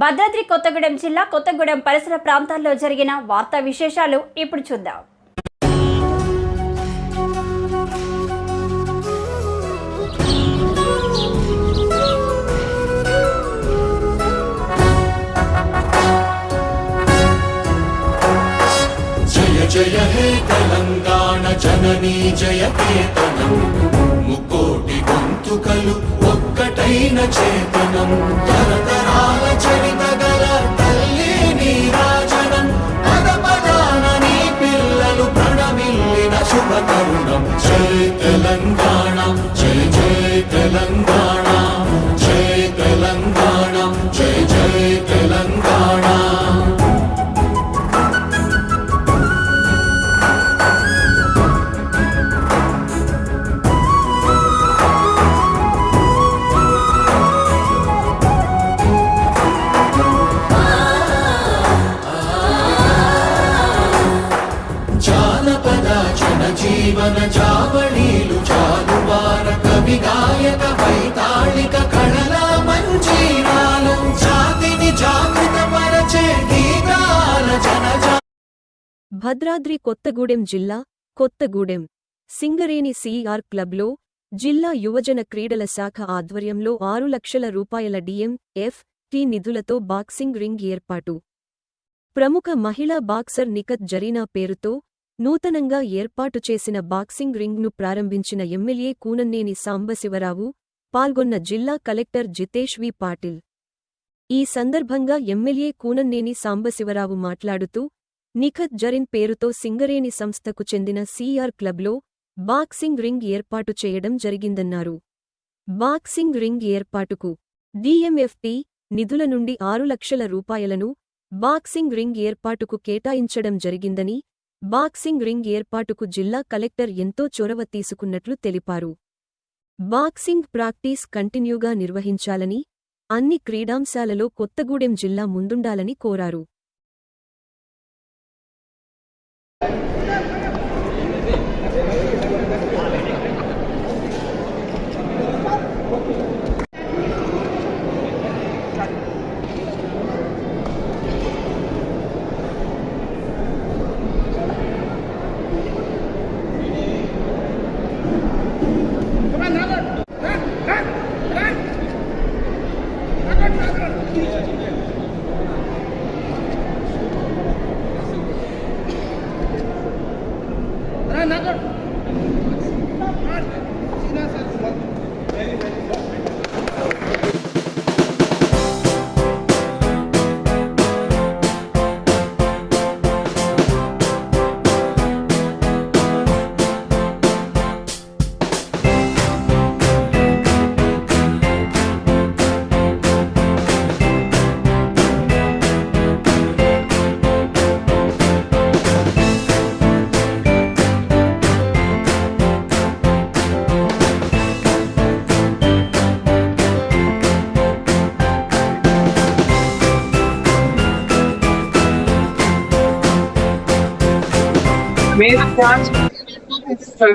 భద్రాద్రి కొత్తగూడెం జిల్లా కొత్తగూడెం పరిసర ప్రాంతాల్లో జరిగిన వార్తా విశేషాలు ఇప్పుడు చూద్దాం. జయ హే తెలంగాణ జననీ జయ కేతనం. ముక్కోటి గొంతుకలు ఒక్కటైన చేతనం. తరతర భద్రాద్రి కొత్తగూడెం జిల్లా కొత్తగూడెం సింగరేణి సిఆర్ క్లబ్లో జిల్లా యువజన క్రీడల శాఖ ఆధ్వర్యంలో ఆరు లక్షల రూపాయల డిఎం ఎఫ్ టి నిధులతో బాక్సింగ్ రింగ్ ఏర్పాటు. ప్రముఖ మహిళా బాక్సర్ నికత్ జరీనా పేరుతో నూతనంగా ఏర్పాటు చేసిన బాక్సింగ్ రింగ్ను ప్రారంభించిన ఎమ్మెల్యే కూనన్నేని సాంబశివరావు పాల్గొన్న జిల్లా కలెక్టర్ జితేష్ వి పాటిల్. ఈ సందర్భంగా ఎమ్మెల్యే కూనన్నేని సాంబశివరావు మాట్లాడుతూ నిఖత్ జరిన్ పేరుతో సింగరేణి సంస్థకు చెందిన సీఆర్ క్లబ్లో బాక్సింగ్ రింగ్ ఏర్పాటు చేయడం జరిగిందన్నారు. బాక్సింగ్ రింగ్ ఏర్పాటుకు డిఎంఎఫ్టి నిధుల నుండి ఆరు లక్షల రూపాయలను బాక్సింగ్ రింగ్ ఏర్పాటుకు కేటాయించడం జరిగిందని బాక్సింగ్ రింగ్ ఏర్పాటుకు జిల్లా కలెక్టర్ ఎంతో చొరవ తీసుకున్నట్లు తెలిపారు. బాక్సింగ్ ప్రాక్టీస్ కంటిన్యూగా నిర్వహించాలని అన్ని క్రీడాంశాలలో కొత్తగూడెం జిల్లా ముందుండాలని కోరారు.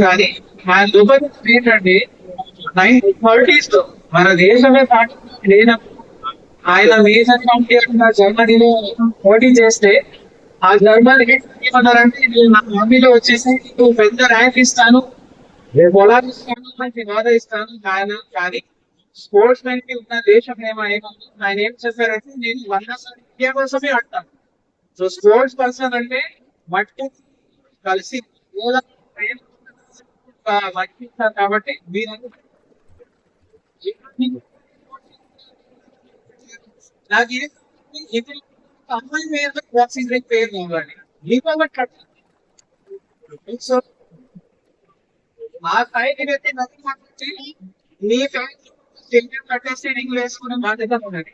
కానీ మన దుబాయ్ ఏంటంటే థర్టీస్లో మన దేశమే పార్టీ లేనప్పుడు ఆయన మేజర్గా జర్మనీలో పోటీ చేస్తే ఆ జర్మన్ ఏమన్నారంటే నేను నా మమ్మీలో వచ్చేసి నీకు పెద్ద ర్యాంక్ ఇస్తాను పొలాలు ఇస్తాను మంచి హోదా ఇస్తాను ఆయన కానీ స్పోర్ట్స్ మెన్కి ఉన్న దేశం ప్రేమ ఏమో ఆయన ఏం చేశారంటే నేను వంద ఇండియా కోసమే ఆడతాను సో స్పోర్ట్స్ పర్సన్ అంటే మట్టి కలిసి మూల ప్రేమ ఆ, మట్టి ఇస్తారు కాబట్టి మీరు నాకు ఏ- ఇది అమ్మాయి మీద బాక్సింగ్ రింగ్ పేరు కావాలి దీపావళి కట్ సో ఆ స్థాయికి వెళ్తే నది మాట్లాడి మీ ఫ్యామిలీ కట్టేసి రింగ్ వేసుకునే బాధ్యత ఉన్నది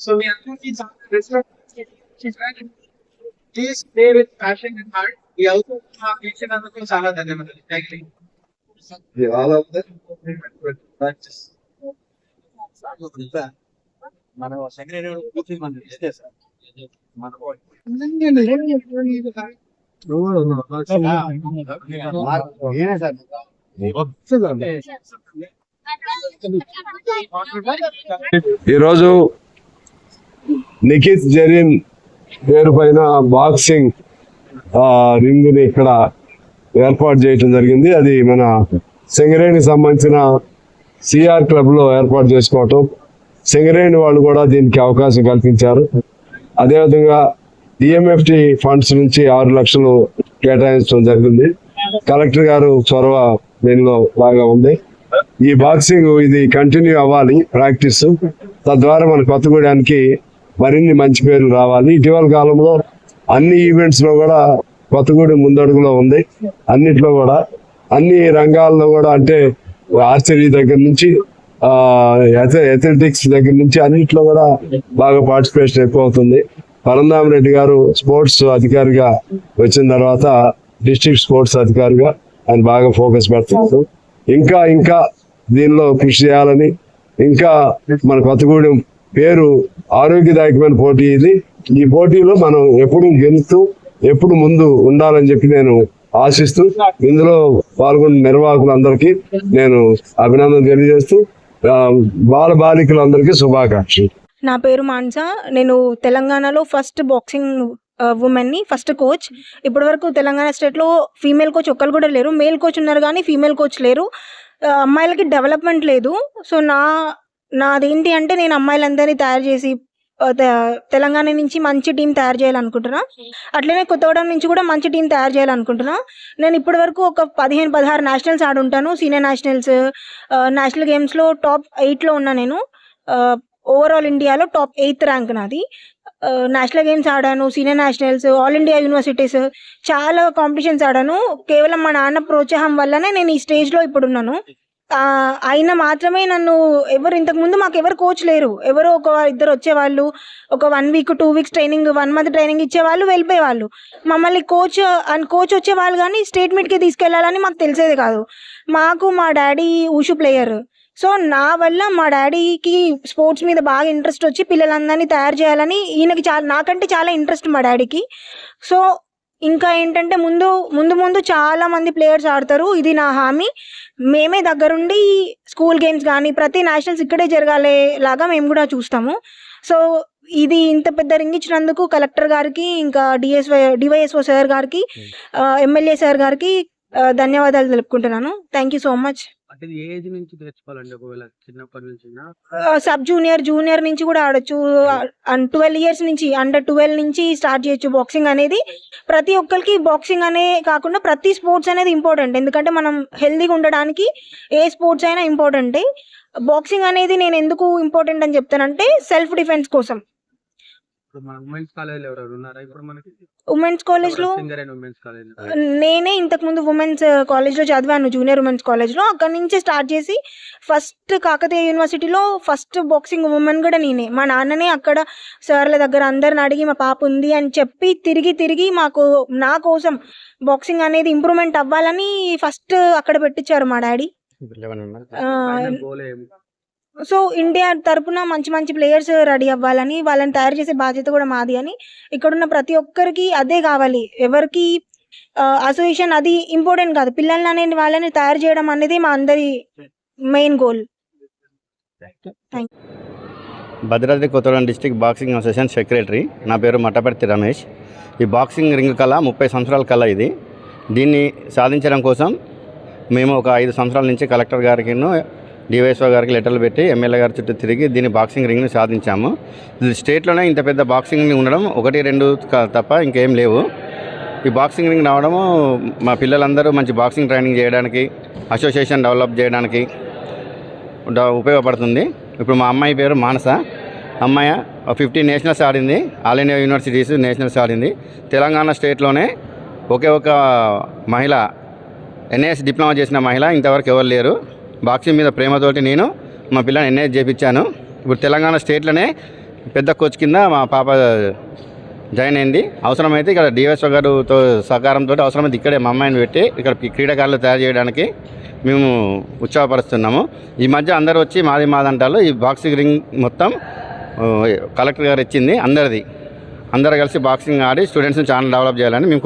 సో మీ అందరికీ చాలా respect please play with passion and heart ఈ అవకాశం మాకు ఇచ్చినందుకు చాలా ధన్యవాదాలు thank you Yeah, all of that. Practice. మన సెక్రటరీ పూర్తి మన ఇస్తే సార్ మన ఏనే సార్ ఈరోజు నిఖిత్ జరీన్ పేరు పైన బాక్సింగ్ రింగ్ని రింగ్ని ఇక్కడ ఏర్పాటు చేయటం జరిగింది. అది మన సింగరేణికి సంబంధించిన సిఆర్ క్లబ్లో ఏర్పాటు చేసుకోవటం. సింగరేణి వాళ్ళు కూడా దీనికి అవకాశం కల్పించారు. అదేవిధంగా డిఎంఎఫ్టి ఫండ్స్ నుంచి ఆరు లక్షలు కేటాయించడం జరిగింది. కలెక్టర్ గారు చొరవ దీనిలో బాగా ఉంది. ఈ బాక్సింగ్ ఇది కంటిన్యూ అవ్వాలి ప్రాక్టీస్. తద్వారా మన కొత్తగూడానికి మరిన్ని మంచి పేర్లు రావాలి. ఇటీవల కాలంలో అన్ని ఈవెంట్స్లో కూడా కొత్తగూడెం ముందడుగులో ఉంది. అన్నిట్లో కూడా అన్ని రంగాల్లో కూడా అంటే ఆర్చరీ దగ్గర నుంచి అథ్లెటిక్స్ దగ్గర నుంచి అన్నిట్లో కూడా బాగా పార్టిసిపేషన్ ఎక్కువ అవుతుంది. పరంధామ రెడ్డి గారు స్పోర్ట్స్ అధికారిగా వచ్చిన తర్వాత డిస్ట్రిక్ట్ స్పోర్ట్స్ అధికారిగా ఆయన బాగా ఫోకస్ పెడుతున్నారు. ఇంకా ఇంకా దీనిలో కృషి చేయాలని ఇంకా మన కొత్తగూడెం పేరు ఆరోగ్యదాయకమైన పోటీ ఇది. ఈ పోటీలో మనం ఎప్పుడు గెలుస్తూ ఎప్పుడు ముందు ఉండాలని చెప్పి నేను ఆశిస్తూ ఇందులో పాల్గొన్న నిర్వాహకులందరికీ నేను అభినందన తెలియజేస్తూ బాల బాలికలందరికీ శుభాకాంక్షలు. నా పేరు మాన్స నేను తెలంగాణలో ఫస్ట్ బాక్సింగ్ ఉమెన్ని ఫస్ట్ కోచ్ ఇప్పటి వరకు తెలంగాణ స్టేట్లో ఫీమేల్ కోచ్ ఒక్కరు కూడా లేరు. మేల్ కోచ్ ఉన్నారు కానీ ఫీమేల్ కోచ్ లేరు. అమ్మాయిలకి డెవలప్మెంట్ లేదు. సో నా నాదేంటి అంటే నేను అమ్మాయిలందరినీ తయారు చేసి తెలంగాణ నుంచి మంచి టీం తయారు చేయాలనుకుంటున్నా. అట్లనే కొత్తగూడెం నుంచి కూడా మంచి టీం తయారు చేయాలనుకుంటున్నా. నేను ఇప్పటి వరకు ఒక పదిహేను పదహారు నేషనల్స్ ఆడుంటాను. సీనియర్ నేషనల్స్ నేషనల్ గేమ్స్లో టాప్ ఎయిట్లో ఉన్నా నేను. ఓవరాల్ ఇండియాలో టాప్ ఎయిత్ ర్యాంక్ నాది. నేషనల్ గేమ్స్ ఆడాను senior nationals all India universities చాలా కాంపిటీషన్స్ ఆడాను. కేవలం మా నాన్న ప్రోత్సాహం వల్లనే నేను ఈ స్టేజ్లో ఇప్పుడు ఉన్నాను అయినా మాత్రమే నన్ను ఎవరు ఇంతకు ముందు మాకు ఎవరు కోచ్ లేరు. ఎవరో ఒక ఇద్దరు వచ్చేవాళ్ళు ఒక one week two weeks training one month training ఇచ్చేవాళ్ళు వెళ్ళిపోయేవాళ్ళు. మమ్మల్ని కోచ్ అండ్ కోచ్ వచ్చేవాళ్ళు కానీ స్టేట్ మీట్కి తీసుకెళ్ళాలని మాకు తెలిసేది కాదు. మాకు మా డాడీ ఊషు ప్లేయర్ సో నా వల్ల మా డాడీకి స్పోర్ట్స్ మీద బాగా ఇంట్రెస్ట్ వచ్చి పిల్లలందరినీ తయారు చేయాలని ఈయనకి చాలా నాకంటే చాలా ఇంట్రెస్ట్ మా డాడీకి. సో ఇంకా ఏంటంటే ముందు ముందు ముందు చాలా మంది ప్లేయర్స్ ఆడతారు. ఇది నా హామీ. మేమే దగ్గరుండి స్కూల్ గేమ్స్ కానీ ప్రతి నేషనల్స్ ఇక్కడే జరగాలే లాగా మేము కూడా చూస్తాము. సో ఇది ఇంత పెద్ద రింగ్ ఇచ్చినందుకు కలెక్టర్ గారికి ఇంకా డిఎస్వై డివైఎస్ఓ సార్ గారికి ఎమ్మెల్యే సార్ గారికి ధన్యవాదాలు తెలుపుకుంటున్నాను. Thank you so much. అంటే ఏజ్ నుంచి నేర్చుకోవాలండి ఒకవేళ చిన్నప్పటి నుంచి సబ్ జూనియర్ జూనియర్ నుంచి కూడా ఆడొచ్చు. ట్వెల్వ్ ఇయర్స్ నుంచి అండర్ ట్వెల్వ్ నుంచి స్టార్ట్ చేయొచ్చు. బాక్సింగ్ అనేది ప్రతి ఒక్కరికి బాక్సింగ్ అనే కాకుండా ప్రతి స్పోర్ట్స్ అనేది ఇంపార్టెంట్. ఎందుకంటే మనం హెల్తీగా ఉండడానికి ఏ స్పోర్ట్స్ అయినా ఇంపార్టెంటే. బాక్సింగ్ అనేది నేను ఎందుకు ఇంపార్టెంట్ అని చెప్తానంటే సెల్ఫ్ డిఫెన్స్ కోసం. ఉమెన్స్ కాలేజ్ ఉన్నారా? ఇప్పుడు మనకి కాలేజ్ నేనే ఇంతకు ముందు ఉమెన్స్ కాలేజ్లో చదివాను జూనియర్ ఉమెన్స్ కాలేజ్లో అక్కడ నుంచే స్టార్ట్ చేసి ఫస్ట్ కాకతీయ యూనివర్సిటీలో ఫస్ట్ బాక్సింగ్ ఉమెన్ కూడా నేనే. మా నాన్ననే అక్కడ సార్ల దగ్గర అందరిని అడిగి మా పాప ఉంది అని చెప్పి తిరిగి తిరిగి మాకు నా కోసం బాక్సింగ్ అనేది ఇంప్రూవ్మెంట్ అవ్వాలని ఫస్ట్ అక్కడ పెట్టించారు మా డాడీ. సో ఇండియా తరపున మంచి మంచి ప్లేయర్స్ రెడీ అవ్వాలని వాళ్ళని తయారు చేసే బాధ్యత కూడా మాది అని ఇక్కడున్న ప్రతి ఒక్కరికి అదే కావాలి. ఎవరికి అసోసియేషన్ అది ఇంపార్టెంట్ కాదు. పిల్లల్ని అనేది వాళ్ళని తయారు చేయడం అనేది మా అందరి main goal Bhadradri Kothagudem district boxing association secretary నా పేరు మట్టపర్తి రమేష్. ఈ బాక్సింగ్ రింగ్ కళ ముప్పై సంవత్సరాల కళ ఇది. దీన్ని సాధించడం కోసం మేము ఒక ఐదు సంవత్సరాల నుంచి కలెక్టర్ గారికి డివైఎస్ఓ గారికి లెటర్లు పెట్టి ఎమ్మెల్యే గారి చుట్టూ తిరిగి దీని బాక్సింగ్ రింగ్ని సాధించాము. ఇది స్టేట్లోనే ఇంత పెద్ద బాక్సింగ్ రింగ్ ఉండడం ఒకటి రెండు తప్ప ఇంకేం లేవు. ఈ బాక్సింగ్ రింగ్ రావడము మా పిల్లలందరూ మంచి బాక్సింగ్ ట్రైనింగ్ చేయడానికి అసోసియేషన్ డెవలప్ చేయడానికి డ- ఉపయోగపడుతుంది. ఇప్పుడు మా అమ్మాయి పేరు మానస. అమ్మాయి ఫిఫ్టీ నేషనల్స్ ఆడింది. ఆల్ ఇండియా యూనివర్సిటీస్ నేషనల్స్ ఆడింది. తెలంగాణ స్టేట్లోనే ఒకే ఒక మహిళ ఎన్ఏఎస్ డిప్లొమా చేసిన మహిళ ఇంతవరకు ఎవరు లేరు. బాక్సింగ్ మీద ప్రేమతోటి నేను మా పిల్లని ఎన్ఏఎస్ చేయించాను ఇప్పుడు తెలంగాణ స్టేట్లోనే పెద్ద కోచ్ కింద మా పాప జాయిన్ అయింది. అవసరమైతే ఇక్కడ డిఎస్ఓ గారితో సహకారంతో అవసరమైతే ఇక్కడే మా అమ్మాయిని పెట్టి ఇక్కడ క్రీడాకారులు తయారు చేయడానికి మేము ఉత్సాహపరుస్తున్నాము. ఈ మధ్య అందరూ వచ్చి మాది మాదంటారు ఈ బాక్సింగ్ రింగ్ మొత్తం కలెక్టర్ గారు ఇచ్చింది అందరిది. అందరు కలిసి బాక్సింగ్ ఆడి స్టూడెంట్స్ని చాలా డెవలప్ చేయాలని మేము